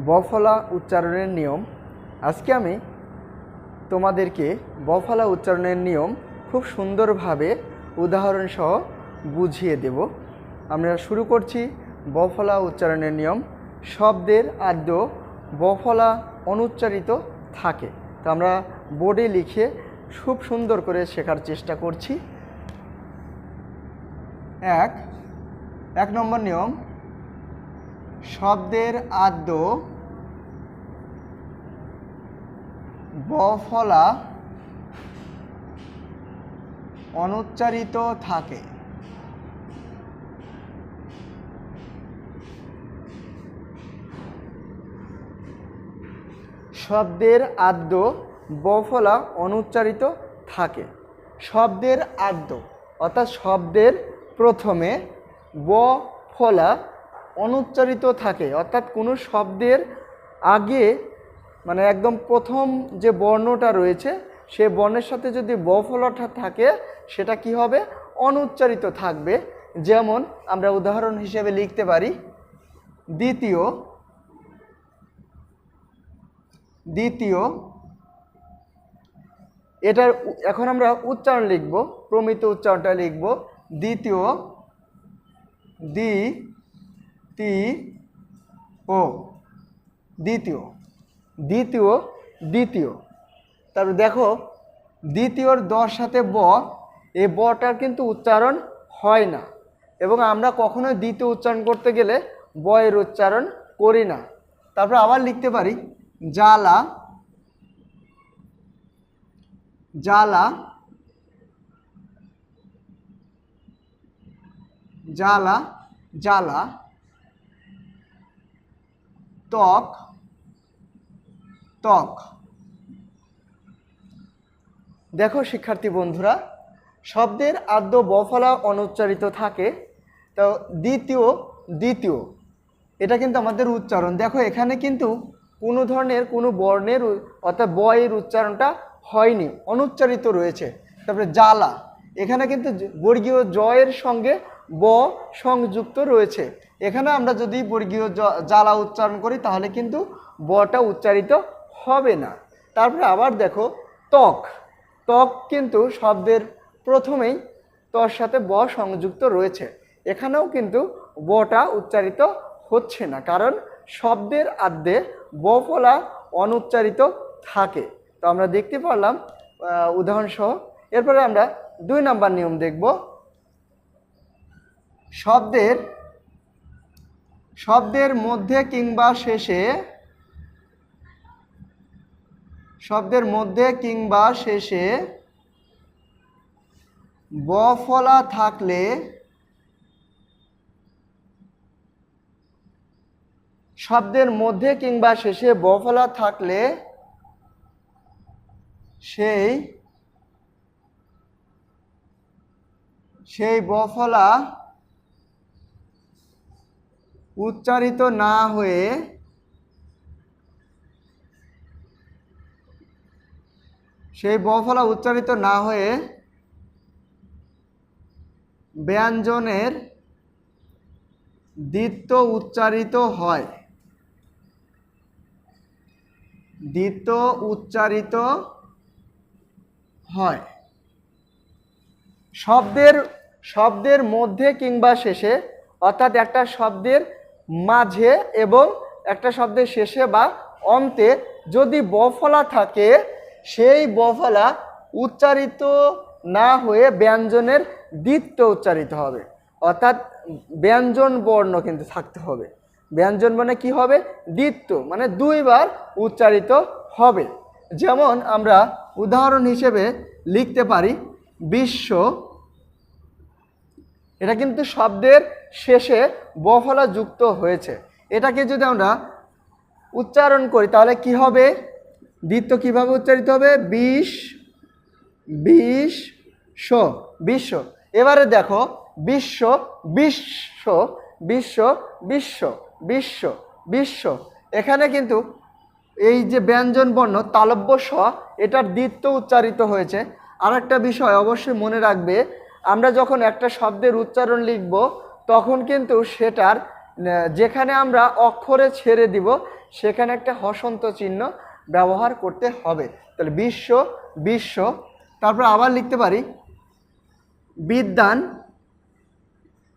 বফলা উচ্চারণের নিয়ম। আজকে আমি তোমাদেরকে বফলা উচ্চারণের নিয়ম খুব সুন্দরভাবে উদাহরণ সহ বুঝিয়ে দেব। আমরা শুরু করছি বফলা উচ্চারণের নিয়ম। শব্দের আদ্য বফলা অনুচ্চারিত থাকে। তো আমরা বোর্ডে লিখে খুব সুন্দর করে শেখার চেষ্টা করছি। এক এক নম্বর নিয়ম। শব্দের আদ্য বফলা অনুচ্চারিত থাকে। শব্দের আদ্য বফলা অনুচ্চারিত থাকে। শব্দের আদ্য, অর্থাৎ শব্দের প্রথমে ব ফলা অনুচ্চারিত থাকে, অর্থাৎ কোনো শব্দের আগে মানে একদম প্রথম যে বর্ণটা রয়েছে, সে বর্ণের সাথে যদি ব ফলাটা থাকে, সেটা কি হবে? অনুচ্চারিত থাকবে। যেমন আমরা উদাহরণ হিসেবে লিখতে পারি, দ্বিতীয় দ্বিতীয়, এটার এখন আমরা উচ্চারণ লিখব, প্রমিত উচ্চারণটা লিখব, দ্বিতীয়, দ্বি তি ও, দ্বিতীয় দ্বিতীয় দ্বিতীয়। তারপর দেখো, দ্বিতীয়র দর সাথে ব এই বটার কিন্তু উচ্চারণ হয় না। এবং আমরা কখনোই দ্বিতীয় উচ্চারণ করতে গেলে বয়ের উচ্চারণ করি না। তারপর আবার লিখতে পারি জ্বালা জ্বালা জ্বালা জ্বালা ত্বক ত্বক। দেখো শিক্ষার্থী বন্ধুরা, শব্দের আদ্য বফলা অনুচ্চারিত থাকে, তো দ্বিতীয় দ্বিতীয়, এটা কিন্তু আমাদের উচ্চারণ। দেখো এখানে কিন্তু কোনো ধরনের, কোনো বর্ণের, অর্থাৎ বয়ের উচ্চারণটা হয়নি, অনুচ্চারিত রয়েছে। তারপরে জ্বালা, এখানে কিন্তু বর্গীয় জয়ের সঙ্গে ব সংযুক্ত রয়েছে। এখানে আমরা যদি বর্গীয় জ্বালা উচ্চারণ করি, তাহলে কিন্তু বটা উচ্চারিত হবে না। তারপরে আবার দেখো, ত্বক। ত্বক কিন্তু শব্দের প্রথমেই তর সাথে ব সংযুক্ত রয়েছে। এখানেও কিন্তু বটা উচ্চারিত হচ্ছে না, কারণ শব্দের আদ্যে ব ফলা অনুচ্চারিত থাকে। তো আমরা দেখতে পারলাম উদাহরণসহ। এরপরে আমরা দুই নাম্বার নিয়ম দেখব। শব্দের শব্দের মধ্যে কিংবা শেষে, শব্দের মধ্যে কিংবা শেষে ব ফলা থাকলে শব্দের মধ্যে কিংবা শেষে ব ফলা থাকলে সেই সেই বফলা উচ্চারিত না হয়ে সেই বফলা উচ্চারিত না হয়ে ব্যঞ্জনের দ্বিত্ব উচ্চারিত হয়। দ্বিত্ব উচ্চারিত হয়। শব্দের শব্দের মধ্যে কিংবা শেষে, অর্থাৎ একটা শব্দের মাঝে এবং একটা শব্দের শেষে বা অন্তে যদি বফলা থাকে, সেই বফলা উচ্চারিত না হয়ে ব্যঞ্জনের দ্বিত্ব উচ্চারিত হবে। অর্থাৎ ব্যঞ্জন বর্ণ কিন্তু থাকতে হবে। ব্যঞ্জন মানে কি হবে? দ্বিত্ব মানে দুইবার উচ্চারিত হবে। যেমন আমরা উদাহরণ হিসেবে লিখতে পারি বিশ্ব। এটা কিন্তু শব্দের শেষে বফলা যুক্ত হয়েছে। এটাকে যদি আমরা উচ্চারণ করি, তাহলে কি হবে? দ্বিত্ব কীভাবে উচ্চারিত হবে? বিশ বিশ শো বিশ্ব এবারে দেখো বিশ্ব বিশ্ব বিশ্ব বিশ্ব বিশ্ব বিশ্ব এখানে কিন্তু এই যে ব্যঞ্জন বর্ণ, তালব্য স, এটার দ্বিত্ব উচ্চারিত হয়েছে। আর একটা বিষয় অবশ্যই মনে রাখবে, আমরা যখন একটা শব্দের উচ্চারণ লিখব তখন কিন্তু সেটার যেখানে আমরা অক্ষরে ছেড়ে দিব, সেখানে একটা হসন্ত চিহ্ন ব্যবহার করতে হবে। তাহলে বিশ্ব বিশ্ব, তারপর আবার লিখতে পারি, বিদ্যান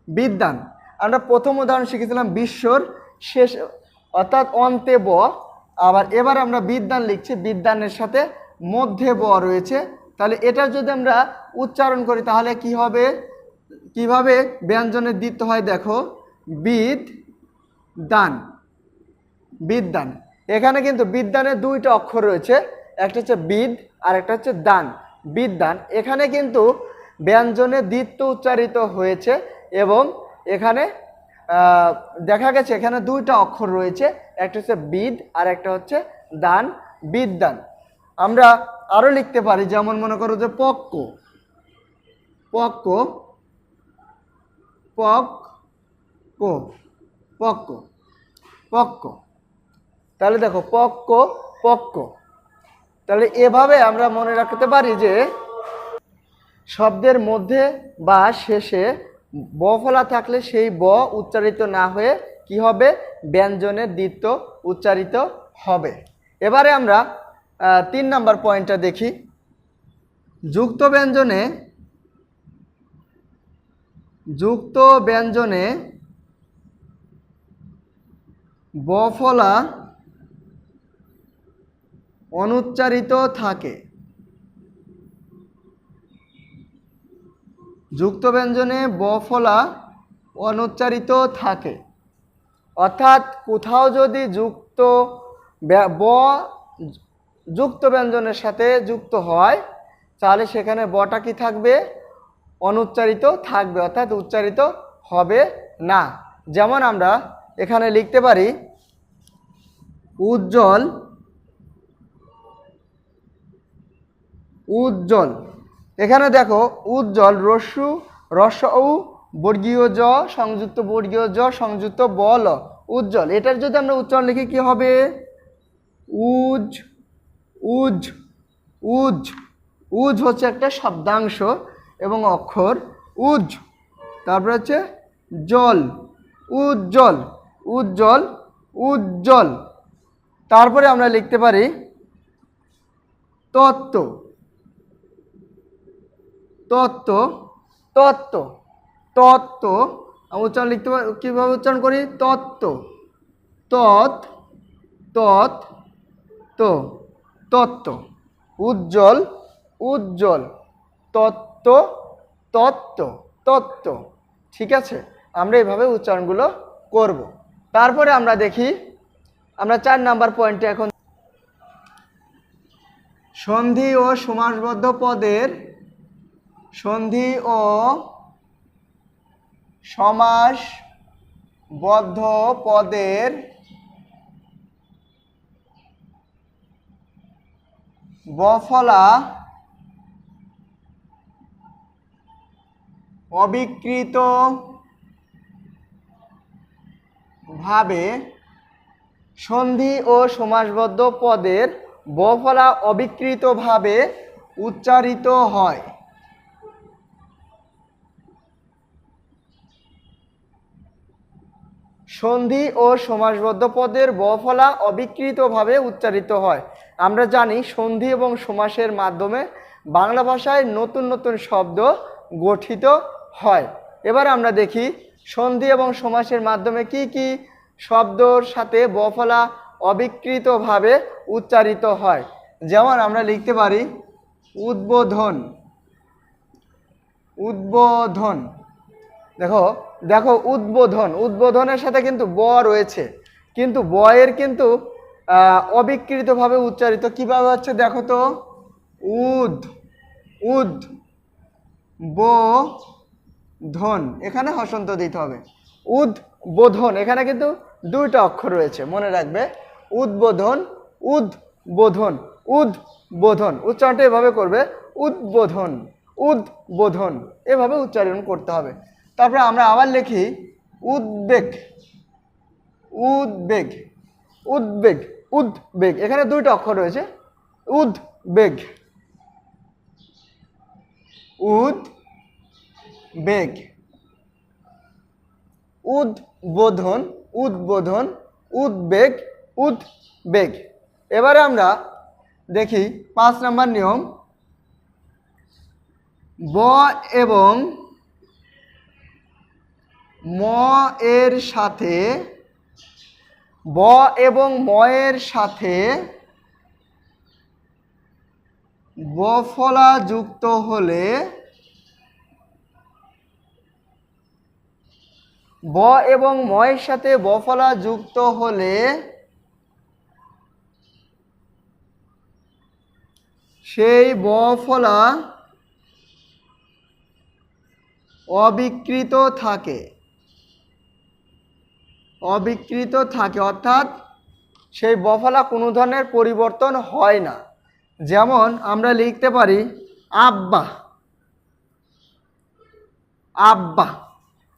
বিদ্যান। আমরা প্রথম উদাহরণ শিখেছিলাম বিশ্বর শেষ, অর্থাৎ অন্তে ব, আবার এবার আমরা বিদ্যান লিখছি, বিদ্যানের সাথে মধ্যে ব রয়েছে। তাহলে এটা যদি আমরা উচ্চারণ করি, তাহলে কি হবে? কীভাবে ব্যঞ্জনের দিতে হয় দেখো? বিদ দান। বিদ্যান এখানে কিন্তু বিদ্যানের দুইটা অক্ষর রয়েছে। একটা হচ্ছে বিদ, আর একটা হচ্ছে দান। বিদ্যান এখানে কিন্তু ব্যঞ্জনে দ্বিত্ব উচ্চারিত হয়েছে এবং এখানে দেখা গেছে এখানে দুইটা অক্ষর রয়েছে। একটা হচ্ছে বিদ, আর একটা হচ্ছে দান। বিদ্যান আমরা আরও লিখতে পারি। যেমন মনে করো যে পক্ক। পক্ক পক কো পক্ক পক্ক তাহলে দেখো পক্ক পক্ক তাহলে এভাবে আমরা মনে রাখতে পারি যে শব্দের মধ্যে বা শেষে ব ফলা থাকলে সেই ব উচ্চারিত না হয়ে কি হবে? ব্যঞ্জনের দ্বিত্ব উচ্চারিত হবে। এবারে আমরা তিন নাম্বার পয়েন্টটা দেখি। যুক্ত ব্যঞ্জনে যুক্ত ব্যঞ্জনে ব ফলা অনুচ্চারিত থাকে। যুক্ত ব্যঞ্জনে বফলা অনুচ্চারিত থাকে। অর্থাৎ কোথাও যদি যুক্ত ব যুক্ত ব্যঞ্জনের সাথে যুক্ত হয়, তাহলে সেখানে বটা কি থাকবে? অনুচ্চারিত থাকবে, অর্থাৎ উচ্চারিত হবে না। যেমন আমরা এখানে লিখতে পারি, উজ্জ্বল উজ্জ্বল। এখানে দেখো, উজ্জ্বল, রস্যু রস উ বর্গীয় জ, সংযুক্ত বর্গীয় জ, সংযুক্ত বল, উজ্জ্বল। এটার যদি আমরা উচ্চারণ লিখি, কি হবে? উজ উজ উজ উজ হচ্ছে একটা শব্দাংশ। এবং অক্ষর উজ তারপরে হচ্ছে জল, উজ্জ্বল উজ্জ্বল উজ্জ্বল। তারপরে আমরা লিখতে পারি তত্ত্ব। তত্ত্ব তত্ত্ব তত্ত্ব। উচ্চারণ লিখতে পারি কীভাবে উচ্চারণ করি? তত্ত্ব, তৎ তৎ, তো, তত্ত্ব। উজ্জ্বল উজ্জ্বল, তত্ত্ব। তত্ত্ব তত্ত্ব ঠিক আছে? আমরা এইভাবে উচ্চারণগুলো করব। তারপরে আমরা দেখি, আমরা চার নাম্বার পয়েন্টে এখন সন্ধি ও সমাসবদ্ধ পদের সন্ধি ও সমাসবদ্ধ পদের বফলা অবিকৃত ভাবে সন্ধি ও সমাসবদ্ধ পদের বফলা অবিকৃতভাবে উচ্চারিত হয়। সন্ধি ও সমাসবদ্ধ পদের বফলা অবিকৃতভাবে উচ্চারিত হয়। আমরা জানি সন্ধি এবং সমাসের মাধ্যমে বাংলা ভাষায় নতুন নতুন শব্দ গঠিত হয়। এবার আমরা দেখি সন্ধি এবং সমাসের মাধ্যমে কি কি শব্দর সাথে বফলা অবিকৃতভাবে উচ্চারিত হয়। যেমন আমরা লিখতে পারি, উদ্বোধন। উদ্বোধন। দেখো দেখো উদ্বোধন। উদ্বোধনের সাথে কিন্তু ব রয়েছে। কিন্তু বয়ের কিন্তু অবিকৃতভাবে উচ্চারিত। কীভাবে হচ্ছে দেখো তো? উদ। উদ। বো। ধন, এখানে হসন্ত দিতে হবে। উদ্বোধন, এখানে কিন্তু দুইটা অক্ষর রয়েছে, মনে রাখবে। উদ্বোধন উদ্বোধন উদ্বোধন। উচ্চারণটা এভাবে করবে, উদ্বোধন উদ্বোধন। এভাবে উচ্চারণ করতে হবে। তারপরে আমরা আবার লিখি, উদ্বেগ উদ্বেগ উদ্বেগ উদ্বেগ। এখানে দুইটা অক্ষর রয়েছে, উদ্বেগ, উদ বেগ। উদ্বোধন উদ্বোধন, উদ্বেগ উদ্বেগ। এবারে আমরা দেখি পাঁচ নম্বর নিয়ম। ব এবং ম এর সাথে, ব এবং ম এর সাথে বফলা যুক্ত হলে ব এবং ময়ের সাথে বফলা যুক্ত হলে সেই বফলা অবিকৃত থাকে। অবিকৃত থাকে, অর্থাৎ সেই বফলা কোনো ধরনের পরিবর্তন হয় না। যেমন আমরা লিখতে পারি, আব্বা আব্বা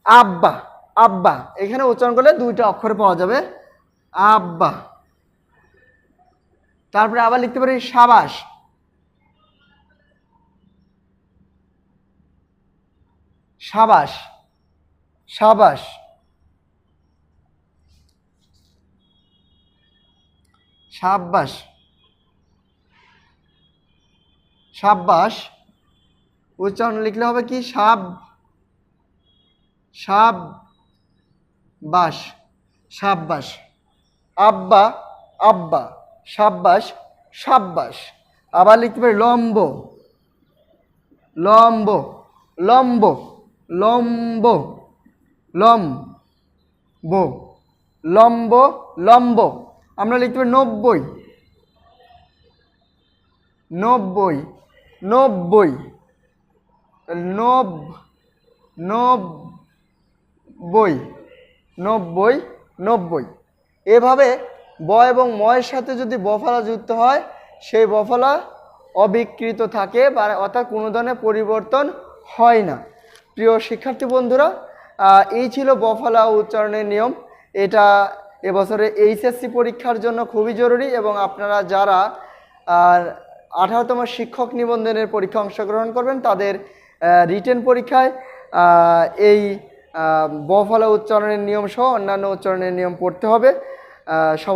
আব্বা। আব্বা। এখানে উচ্চারণ করলে দুইটা অক্ষর পাওয়া যাবে। আব্বা। তারপরে আবার লিখতে পারি সাবাস। সাবাস। সাবাস। সাব্বাস। সাব্বাস। উচ্চারণ লিখলে হবে কি? সাব। সাব। বাস, সাব্বাস। আব্বা আব্বা, সাব্বাস সাব্বাস। আবার লিখতে পারি লম্ব। লম্ব লম্ব লম্ব লম বো লম্ব লম্ব। আমরা লিখতে পারি নব্বই। নব্বই নব্বই। নব, নব্বই। নব্বই নব্বই। এভাবে ব এবং ময়ের সাথে যদি বফলা যুক্ত হয়, সেই বফলা অবিকৃত থাকে বা অর্থাৎ কোনো ধরনের পরিবর্তন হয় না। প্রিয় শিক্ষার্থী বন্ধুরা এই ছিল বফলা উচ্চারণের নিয়ম। এটা এবছরে এইচএসসি পরীক্ষার জন্য খুবই জরুরি এবং আপনারা যারা আঠারোতম শিক্ষক নিবন্ধনের পরীক্ষা অংশগ্রহণ করবেন, তাদের রিটেন পরীক্ষায় এই বফলা উচ্চারণের নিয়ম সহ অন্যান্য উচ্চারণের নিয়ম পড়তে হবে। সব